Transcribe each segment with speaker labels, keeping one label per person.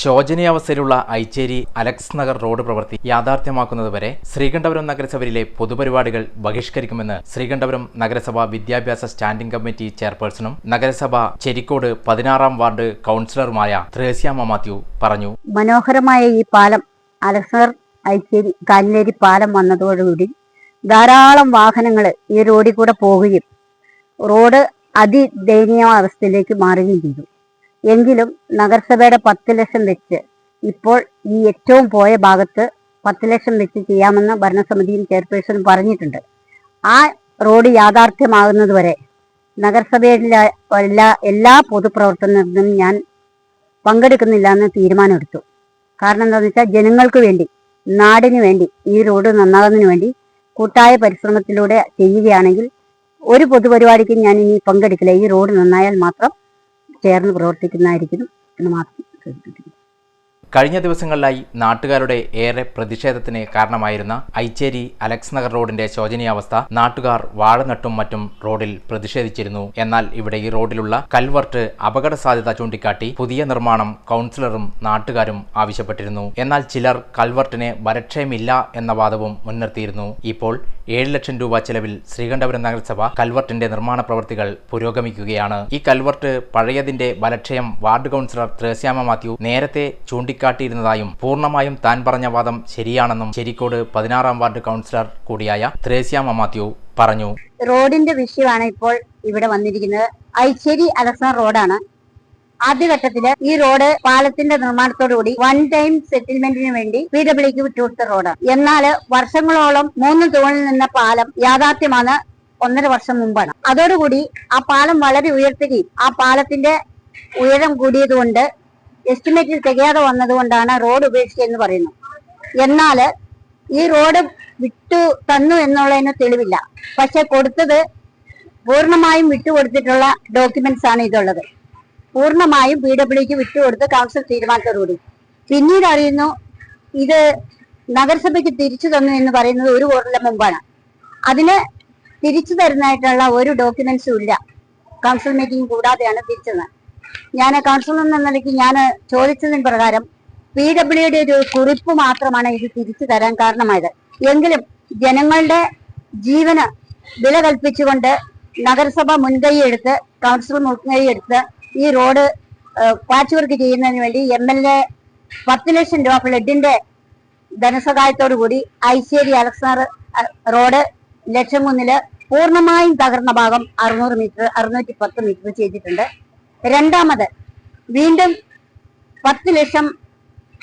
Speaker 1: ശോചനീയാവസ്ഥയിലുള്ള Aicheri Alex Nagar road പ്രവൃത്തി യാഥാർത്ഥ്യമാക്കുന്നതുവരെ ശ്രീകണ്ഠപുരം നഗരസഭയിലെ പൊതുപരിപാടികൾ ബഹിഷ്കരിക്കുമെന്ന് ശ്രീകണ്ഠപുരം നഗരസഭ വിദ്യാഭ്യാസ സ്റ്റാൻഡിംഗ് കമ്മിറ്റി ചെയർപേഴ്സണും നഗരസഭ ചെരിക്കോട് പതിനാറാം വാർഡ് കൗൺസിലറുമായ ത്രേസ്യാമ മാത്യു പറഞ്ഞു.
Speaker 2: മനോഹരമായ ഈ പാലം അലക്സ് നഗർ ഐച്ചേരി കാലിലേരി പാലം വന്നതോടുകൂടി ധാരാളം വാഹനങ്ങൾ ഈ റോഡിൽ കൂടെ പോവുകയും റോഡ് അതിദയനീയ അവസ്ഥയിലേക്ക് മാറുകയും ചെയ്തു. എങ്കിലും നഗരസഭയുടെ പത്ത് ലക്ഷം വെച്ച് ഇപ്പോൾ ഈ ഏറ്റവും പോയ ഭാഗത്ത് പത്ത് ലക്ഷം വെച്ച് ചെയ്യാമെന്ന് ഭരണസമിതിയും ചെയർപേഴ്സണും പറഞ്ഞിട്ടുണ്ട്. ആ റോഡ് യാഥാർത്ഥ്യമാകുന്നത് വരെ നഗരസഭയിലെ എല്ലാ എല്ലാ പൊതുപ്രവർത്തനത്തിനും ഞാൻ പങ്കെടുക്കുന്നില്ല എന്ന് തീരുമാനമെടുത്തു. കാരണം എന്താണെന്ന് വെച്ചാൽ ജനങ്ങൾക്ക് വേണ്ടി നാടിന് വേണ്ടി ഈ റോഡ് നന്നാകുന്നതിന് വേണ്ടി കൂട്ടായ പരിശ്രമത്തിലൂടെ ചെയ്യുകയാണെങ്കിൽ ഒരു പൊതുപരിപാടിക്കും ഞാൻ ഇനി പങ്കെടുക്കില്ല. ഈ റോഡ് നന്നായാൽ മാത്രം ചേർന്ന് പ്രവർത്തിക്കുന്നതായിരിക്കും എന്ന് മാത്രം സൂചിപ്പിക്കുന്നു
Speaker 1: കഴിഞ്ഞ ദിവസങ്ങളിലായി നാട്ടുകാരുടെ ഏറെ പ്രതിഷേധത്തിന് കാരണമായിരുന്ന ഐച്ചേരി അലക്സ് നഗർ റോഡിന്റെ ശോചനീയാവസ്ഥ നാട്ടുകാർ വാഴനട്ടും മറ്റും റോഡിൽ പ്രതിഷേധിച്ചിരുന്നു. എന്നാൽ ഇവിടെ ഈ റോഡിലുള്ള കൽവർട്ട് അപകട സാധ്യത ചൂണ്ടിക്കാട്ടി പുതിയ നിർമ്മാണം കൗൺസിലറും നാട്ടുകാരും ആവശ്യപ്പെട്ടിരുന്നു. എന്നാൽ ചിലർ കൽവർട്ടിന് വരക്ഷയമില്ല എന്ന വാദവും മുൻനിർത്തിയിരുന്നു. ഇപ്പോൾ ഏഴ് ലക്ഷം രൂപ ചെലവിൽ ശ്രീകണ്ഠപുരം നഗരസഭ കൽവർട്ടിന്റെ നിർമ്മാണ പ്രവൃത്തികൾ പുരോഗമിക്കുകയാണ്. ഈ കൽവർട്ട് പഴയതിന്റെ വലക്ഷയം വാർഡ് കൗൺസിലർ ത്രേസ്യാമ മാത്യു നേരത്തെ ചൂണ്ടിക്കാട്ടിയിരുന്നതായും പൂർണമായും താൻ പറഞ്ഞ വാദം ശരിയാണെന്നും ചെരിക്കോട് പതിനാറാം വാർഡ് കൗൺസിലർ കൂടിയായ ത്രേസ്യാമ മാത്യു പറഞ്ഞു.
Speaker 2: റോഡിന്റെ വിഷയമാണ് ഇപ്പോൾ ഇവിടെ വന്നിരിക്കുന്നത്. ഐശ്വരി അലക്സൺ റോഡാണ്. ആദ്യഘട്ടത്തിൽ ഈ റോഡ് പാലത്തിന്റെ നിർമ്മാണത്തോടുകൂടി വൺ ടൈം സെറ്റിൽമെന്റിന് വേണ്ടി പി ഡബ്ല്യൂക്ക് വിട്ടുകൊടുത്ത റോഡാണ്. എന്നാൽ വർഷങ്ങളോളം മൂന്ന് തൂണിൽ നിന്ന പാലം യാഥാർത്ഥ്യമാണ് ഒന്നര വർഷം മുമ്പാണ്. അതോടുകൂടി ആ പാലം വളരെ ഉയർത്തുകയും ആ പാലത്തിന്റെ ഉയരം കൂടിയതുകൊണ്ട് എസ്റ്റിമേറ്റിൽ തികയാതെ വന്നതുകൊണ്ടാണ് റോഡ് ഉപേക്ഷിച്ചതെന്ന് പറയുന്നു എന്നാൽ ഈ റോഡ് വിട്ടു തന്നു എന്നുള്ളതിന് തെളിവില്ല. പക്ഷെ കൊടുത്തത് പൂർണമായും വിട്ടുകൊടുത്തിട്ടുള്ള ഡോക്യുമെന്റ്സ് ആണ് ഇതുള്ളത്. പൂർണമായും പി ഡബ്ല്യുക്ക് വിട്ടുകൊടുത്ത് കൗൺസിൽ തീരുമാനത്തോടുകൂടി പിന്നീട് അറിയുന്നു ഇത് നഗരസഭയ്ക്ക് തിരിച്ചു തന്നു എന്ന് പറയുന്നത് ഒരു കൊല്ലം മുമ്പാണ്. അതിന് തിരിച്ചു തരുന്നതായിട്ടുള്ള ഒരു ഡോക്യുമെന്റ്സും ഇല്ല. കൗൺസിൽ മീറ്റിംഗ് കൂടാതെയാണ് തിരിച്ചത്. ഞാൻ കൗൺസിലർ എന്ന നിലയ്ക്ക് ഞാൻ ചോദിച്ചതിന് പ്രകാരം പി ഡബ്ല്യുഡിയുടെ ഒരു കുറിപ്പ് മാത്രമാണ് ഇത് തിരിച്ചു തരാൻ കാരണമായത്. എങ്കിലും ജനങ്ങളുടെ ജീവന് വില കൽപ്പിച്ചുകൊണ്ട് നഗരസഭ മുൻകൈയെടുത്ത് കൗൺസിൽ മുൻകൈ ഈ റോഡ് പാച്ച് വർക്ക് ചെയ്യുന്നതിന് വേണ്ടി എം എൽ എ പത്ത് ലക്ഷം രൂപ ഫ്ലഡിന്റെ ധനസഹായത്തോടു കൂടി ഐശ്ശേരി അലക്സാർ റോഡ് ലക്ഷം കുന്നിൽ പൂർണമായും തകർന്ന ഭാഗം അറുന്നൂറ് മീറ്റർ അറുന്നൂറ്റി പത്ത് മീറ്റർ ചെയ്തിട്ടുണ്ട്. രണ്ടാമത് വീണ്ടും പത്ത് ലക്ഷം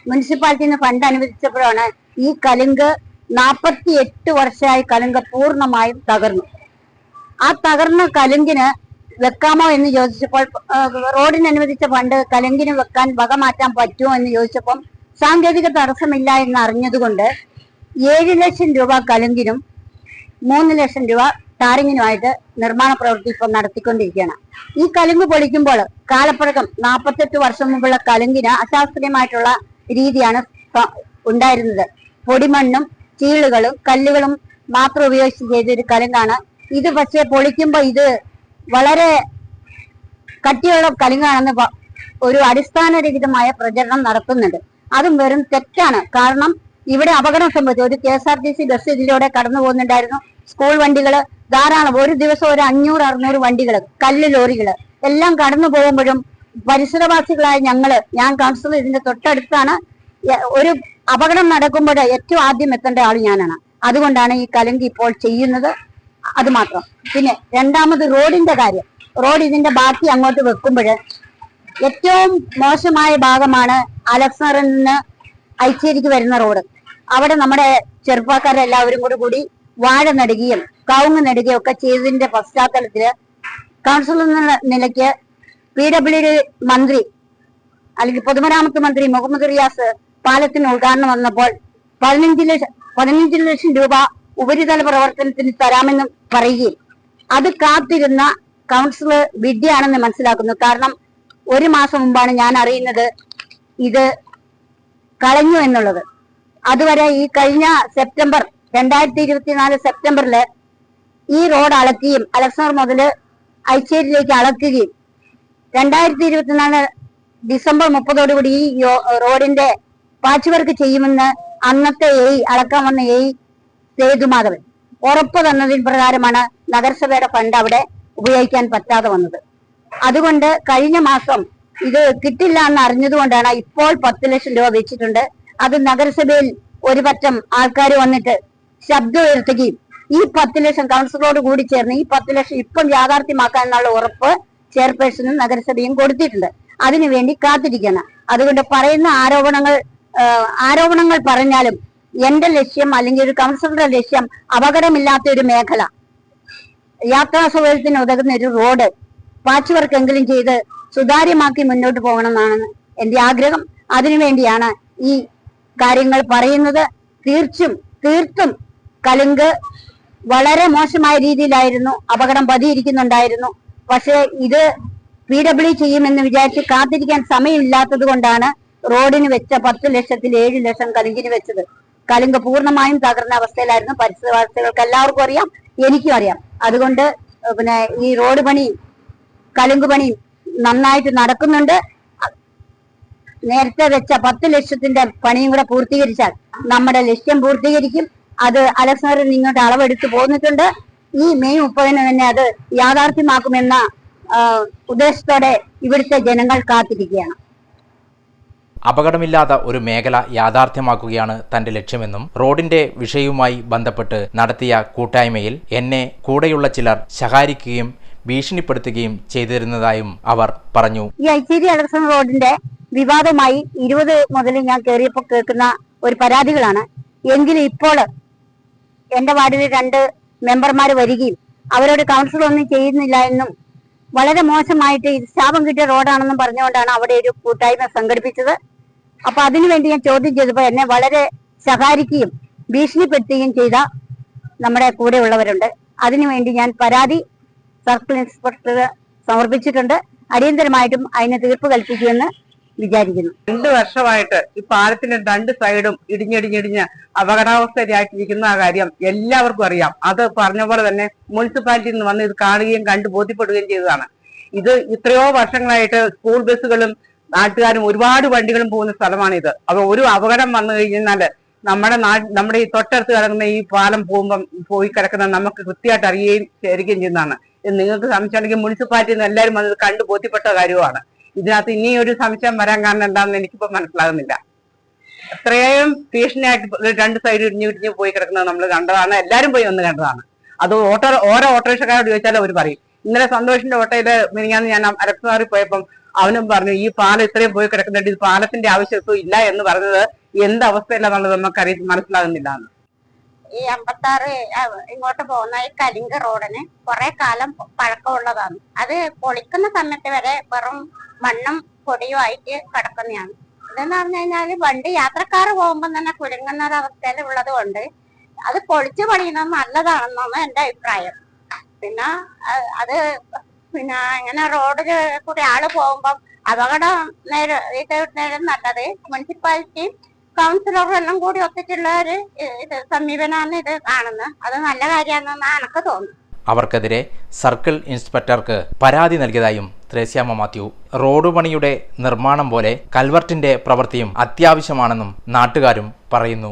Speaker 2: മുനിസിപ്പാലിറ്റിന്ന് ഫണ്ട് അനുവദിച്ചപ്പോഴാണ് ഈ കലുങ്ക് നാൽപ്പത്തി എട്ട് വർഷമായി കലുങ്ക് പൂർണമായും തകർന്നു. ആ തകർന്ന കലുങ്കിന് വെക്കാമോ എന്ന് ചോദിച്ചപ്പോൾ റോഡിന് അനുവദിച്ച ഫണ്ട് കലുങ്കിന് വെക്കാൻ വക മാറ്റാൻ പറ്റുമോ എന്ന് ചോദിച്ചപ്പം സാങ്കേതിക തടസ്സമില്ല എന്ന് അറിഞ്ഞതുകൊണ്ട് ഏഴ് ലക്ഷം രൂപ കലുങ്കിനും മൂന്ന് ലക്ഷം രൂപ ടാറിങ്ങിനുമായിട്ട് നിർമ്മാണ പ്രവൃത്തി ഇപ്പം നടത്തിക്കൊണ്ടിരിക്കുകയാണ്. ഈ കലുങ്ക് പൊളിക്കുമ്പോൾ കാലപ്പഴക്കം നാൽപ്പത്തെട്ട് വർഷം മുമ്പുള്ള കലുങ്കിന് അശാസ്ത്രീയമായിട്ടുള്ള രീതിയാണ് ഉണ്ടായിരുന്നത്. പൊടിമണ്ണും ചീളുകളും കല്ലുകളും മാത്രം ഉപയോഗിച്ച് ചെയ്തൊരു കലുങ്കാണ്. ഇത് പക്ഷേ പൊളിക്കുമ്പോൾ ഇത് വളരെ കട്ടിയുള്ള കലുങ്കാണെന്ന് ഒരു അടിസ്ഥാനരഹിതമായ പ്രചരണം നടത്തുന്നുണ്ട്. അതും വെറും തെറ്റാണ്. കാരണം ഇവിടെ അപകടം സംഭവിച്ചു. ഒരു K S R T C bus ഇതിലൂടെ കടന്നു പോകുന്നുണ്ടായിരുന്നു സ്കൂൾ വണ്ടികൾ ധാരാളം. ഒരു ദിവസം ഒരു അഞ്ഞൂറ് അറുന്നൂറ് വണ്ടികൾ കല്ല് ലോറികൾ എല്ലാം കടന്നു പോകുമ്പോഴും പരിസരവാസികളായ ഞങ്ങൾ ഞാൻ കൗൺസിലർ ഇതിന്റെ തൊട്ടടുത്താണ് ഒരു അപകടം നടക്കുമ്പോൾ ഏറ്റവും ആദ്യം എത്തേണ്ട ആൾ ഞാനാണ്. അതുകൊണ്ടാണ് ഈ കലങ്കി ഇപ്പോൾ ചെയ്യുന്നത്. അത് മാത്രം. പിന്നെ രണ്ടാമത് റോഡിന്റെ കാര്യം. റോഡ് ഇതിന്റെ ബാക്കി അങ്ങോട്ട് വെക്കുമ്പോൾ ഏറ്റവും മോശമായ ഭാഗമാണ് അലക്സറിൽ നിന്ന് ഐച്ചേരിക്ക് വരുന്ന റോഡ്. അവിടെ നമ്മുടെ ചെറുപ്പക്കാരെല്ലാവരും കൂടെ കൂടി വാഴ നടുകയും കവുങ്ങ് നടുകയും ഒക്കെ ചെയ്തതിന്റെ പശ്ചാത്തലത്തിൽ കൗൺസിലർ എന്ന നിലയ്ക്ക് പി ഡബ്ല്യു ഡി മന്ത്രി അല്ലെങ്കിൽ പൊതുമരാമത്ത് മന്ത്രി മുഹമ്മദ് റിയാസ് പാലത്തിന് ഉദ്ഘാടനം വന്നപ്പോൾ പതിനഞ്ച് ലക്ഷം പതിനഞ്ച് ലക്ഷം രൂപ ഉപരിതല പ്രവർത്തനത്തിന് തരാമെന്ന് പറയുകയും അത് കാത്തിരുന്ന കൗൺസിലർ വിദ്യയാണെന്ന് മനസ്സിലാക്കുന്നു. കാരണം ഒരു മാസം മുമ്പാണ് ഞാൻ അറിയുന്നത് ഇത് കളഞ്ഞു എന്നുള്ളത്. അതുവരെ ഈ കഴിഞ്ഞ സെപ്റ്റംബർ രണ്ടായിരത്തി ഇരുപത്തിനാല് സെപ്റ്റംബറിൽ ഈ റോഡ് അളക്കുകയും അലക്സർ മുതൽ ഐശ്വര്യയിലേക്ക് അളക്കുകയും. രണ്ടായിരത്തി ഇരുപത്തിനാല് ഡിസംബർ മുപ്പതോടുകൂടി ഈ റോഡിന്റെ പാച്ച് വർക്ക് ചെയ്യുമെന്ന് അന്നത്തെ എയ് അളക്കാൻ വന്ന എയ് സേതുമാധവൻ ഉറപ്പ് തന്നതിന് പ്രകാരമാണ് നഗരസഭയുടെ ഫണ്ട് അവിടെ ഉപയോഗിക്കാൻ പറ്റാതെ വന്നത്. അതുകൊണ്ട് കഴിഞ്ഞ മാസം ഇത് കിട്ടില്ല എന്ന് അറിഞ്ഞതുകൊണ്ടാണ് ഇപ്പോൾ പത്ത് ലക്ഷം രൂപ വെച്ചിട്ടുണ്ട്. അത് നഗരസഭയിൽ ഒരു പറ്റം ആൾക്കാർ വന്നിട്ട് ശബ്ദം ഉയർത്തുകയും ഈ പത്ത് ലക്ഷം കൗൺസിലറോട് കൂടി ചേർന്ന് ഈ പത്ത് ലക്ഷം ഇപ്പം യാഥാർത്ഥ്യമാക്കാൻ എന്നുള്ള ഉറപ്പ് ചെയർപേഴ്സണും നഗരസഭയും കൊടുത്തിട്ടുണ്ട്. അതിനുവേണ്ടി കാത്തിരിക്കണം അതുകൊണ്ട് പറയുന്ന ആരോപണങ്ങൾ ആരോപണങ്ങൾ പറഞ്ഞാലും എന്റെ ലക്ഷ്യം അല്ലെങ്കിൽ ഒരു കൗൺസിലറുടെ ലക്ഷ്യം അപകടമില്ലാത്ത ഒരു മേഖല. യാത്രാ സൗകര്യത്തിന് ഉതകുന്ന ഒരു റോഡ് പാച്ച് വർക്കെങ്കിലും ചെയ്ത് സുതാര്യമാക്കി മുന്നോട്ട് പോകണമെന്നാണ് എന്റെ ആഗ്രഹം. അതിനുവേണ്ടിയാണ് ഈ കാര്യങ്ങൾ പറയുന്നത്. തീർച്ചും തീർത്തും കലുങ്ക് വളരെ മോശമായ രീതിയിലായിരുന്നു അപകടം പതിയിരിക്കുന്നുണ്ടായിരുന്നു. പക്ഷേ ഇത് പി ഡബ്ല്യു ചെയ്യുമെന്ന് വിചാരിച്ച് കാത്തിരിക്കാൻ സമയമില്ലാത്തത് കൊണ്ടാണ് റോഡിന് വെച്ച പത്ത് ലക്ഷത്തിൽ ഏഴ് ലക്ഷം കലുങ്കിന് വെച്ചത്. കലുങ്ക് പൂർണമായും തകർന്ന അവസ്ഥയിലായിരുന്നു. പരിസരവാസികൾക്ക് എല്ലാവർക്കും അറിയാം എനിക്കും അറിയാം. അതുകൊണ്ട് പിന്നെ ഈ റോഡ് പണി കലുങ്ക് പണി നന്നായിട്ട് നടക്കുന്നുണ്ട്. നേരത്തെ വെച്ച പത്ത് ലക്ഷത്തിന്റെ പണിയും കൂടെ പൂർത്തീകരിച്ചാൽ നമ്മുടെ ലക്ഷ്യം പൂർത്തീകരിക്കും. അത് അലക്സാണ്ടർ ഇങ്ങോട്ട് അളവെടുത്ത് പോന്നിട്ടുണ്ട്. ഈ മെയ് മുപ്പതിന് തന്നെ അത് യാഥാർത്ഥ്യമാക്കുമെന്ന ഉദ്ദേശത്തോടെ ഇവിടുത്തെ ജനങ്ങൾ കാത്തിരിക്കുകയാണ്.
Speaker 1: അപകടമില്ലാത്ത ഒരു മേഖല യാഥാർത്ഥ്യമാക്കുകയാണ് തന്റെ ലക്ഷ്യമെന്നും റോഡിന്റെ വിഷയവുമായി ബന്ധപ്പെട്ട് നടത്തിയ കൂട്ടായ്മയിൽ എന്നെ കൂടെയുള്ള ചിലർ ശകാരിക്കുകയും ഭീഷണിപ്പെടുത്തുകയും ചെയ്തിരുന്നതായും അവർ പറഞ്ഞു.
Speaker 2: ഈ ഐശ്വര്യ അലക്സൺ റോഡിന്റെ വിവാദമായി ഇരുപത് മുതൽ ഞാൻ കയറിയപ്പോൾ കേൾക്കുന്ന ഒരു പരാതികളാണ്. എങ്കിലും ഇപ്പോൾ എന്റെ വാർഡിൽ രണ്ട് മെമ്പർമാർ വരികയും അവരോട് കൗൺസിൽ ഒന്നും ചെയ്യുന്നില്ല എന്നും വളരെ മോശമായിട്ട് ഇത് ശാപം കിട്ടിയ റോഡാണെന്നും പറഞ്ഞുകൊണ്ടാണ് അവിടെ ഒരു കൂട്ടായ്മ സംഘടിപ്പിച്ചത്. അപ്പൊ അതിനുവേണ്ടി ഞാൻ ചോദ്യം ചെയ്തപ്പോൾ എന്നെ വളരെ ശകാരിക്കുകയും ഭീഷണിപ്പെടുത്തുകയും ചെയ്ത നമ്മുടെ കൂടെയുള്ളവരുണ്ട്. അതിനുവേണ്ടി ഞാൻ പരാതി സർക്കിൾ ഇൻസ്പെക്ടർ സമർപ്പിച്ചിട്ടുണ്ട്. അടിയന്തരമായിട്ടും അതിന് തീർപ്പ് കൽപ്പിക്കുമെന്ന് വിചാരിക്കുന്നു.
Speaker 3: രണ്ട് വർഷമായിട്ട് ഈ പാലത്തിന്റെ രണ്ട് സൈഡും ഇടിഞ്ഞിടിഞ്ഞിടിഞ്ഞ് അപകടാവസ്ഥയിലായിട്ടിരിക്കുന്ന ആ കാര്യം എല്ലാവർക്കും അറിയാം. അത് പറഞ്ഞ പോലെ തന്നെ മുനിസിപ്പാലിറ്റിയിൽ നിന്ന് വന്ന് ഇത് കാണുകയും കണ്ടു ബോധ്യപ്പെടുകയും ചെയ്തതാണ്. ഇത് ഇത്രയോ വർഷങ്ങളായിട്ട് സ്കൂൾ ബസ്സുകളും നാട്ടുകാരും ഒരുപാട് വണ്ടികളും പോകുന്ന സ്ഥലമാണിത്. അപ്പൊ ഒരു അപകടം വന്നു കഴിഞ്ഞാൽ നമ്മുടെ നമ്മുടെ ഈ തൊട്ടടുത്ത് കിടക്കുന്ന ഈ പാലം പോകുമ്പം പോയി കിടക്കുന്ന നമുക്ക് കൃത്യമായിട്ട് അറിയുകയും ചേരുകയും ചെയ്യുന്നതാണ്. നിങ്ങൾക്ക് സംശയമുണ്ടെങ്കിൽ മുനിസിപ്പാലിറ്റിയിൽ നിന്ന് എല്ലാവരും വന്നത് കണ്ടു ബോധ്യപ്പെട്ട കാര്യമാണ് ഇതിനകത്ത് ഇനി ഒരു സംശയം വരാൻ കാരണം എന്താണെന്ന് എനിക്കിപ്പോ മനസ്സിലാകുന്നില്ല. അത്രയും ഭീഷണിയായിട്ട് രണ്ട് സൈഡ് ഇടിഞ്ഞു ഇടിഞ്ഞു പോയി കിടക്കുന്നത് നമ്മൾ കണ്ടതാണ്. എല്ലാരും പോയി ഒന്ന് കണ്ടതാണ്. അത് ഓട്ടോ ഓരോ ഓട്ടോറിക്ഷക്കാരോട് ചോദിച്ചാലും അവർ പറയും. ഇന്നലെ സന്തോഷിന്റെ ഓട്ടോയിൽ മിനിങ്ങാന്ന് ഞാൻ അലക്സാറിൽ പോയപ്പം അവനും പറഞ്ഞു ഈ പാലം ഇത്രയും പോയി കിടക്കുന്നുണ്ട്. ഇത് പാലത്തിന്റെ ആവശ്യത്വം ഇല്ല എന്ന് പറഞ്ഞത് എന്ത് അവസ്ഥയിലാണെന്നുള്ളത് നമുക്കറിയ മനസ്സിലാകുന്നില്ല.
Speaker 2: ഈ അമ്പത്താറ് ഇങ്ങോട്ട് പോകുന്ന ഈ കലിംഗ റോഡിന് കുറെ കാലം പഴക്കമുള്ളതാണ്. അത് പൊളിക്കുന്ന സമയത്ത് വരെ വെറും മണ്ണും പൊടിയും ആയിട്ട് കിടക്കുന്നതാണ്. ഇതെന്ന് പറഞ്ഞു കഴിഞ്ഞാൽ വണ്ടി യാത്രക്കാർ പോകുമ്പോൾ തന്നെ കുലുങ്ങുന്ന ഒരു അവസ്ഥയിൽ ഉള്ളത് കൊണ്ട് അത് പൊളിച്ചു പണിയുന്നത് നല്ലതാണെന്നാണ് എന്റെ അഭിപ്രായം. പിന്നെ അത് പിന്നെ ഇങ്ങനെ റോഡിൽ കൂടി ആൾ പോകുമ്പോ അപകടം നേരെ നേരം നല്ലത്. മുനിസിപ്പാലിറ്റിയും കൗൺസിലറും എല്ലാം കൂടി ഒത്തിട്ടുള്ള ഒരു ഇത് സമീപനമാണ് ഇത് കാണുന്നത്. അത് നല്ല കാര്യമാണെന്നാണ് എനിക്ക് തോന്നുന്നത്.
Speaker 1: അവർക്കെതിരെ സർക്കിൾ ഇൻസ്പെക്ടർക്ക് പരാതി നൽകിയതായും ത്രേസ്യാമ്മ മാത്യു. റോഡ് പണിയുടെ നിർമ്മാണം പോലെ കൽവർട്ടിന്റെ പ്രവൃത്തിയും അത്യാവശ്യമാണെന്നും നാട്ടുകാരും പറയുന്നു.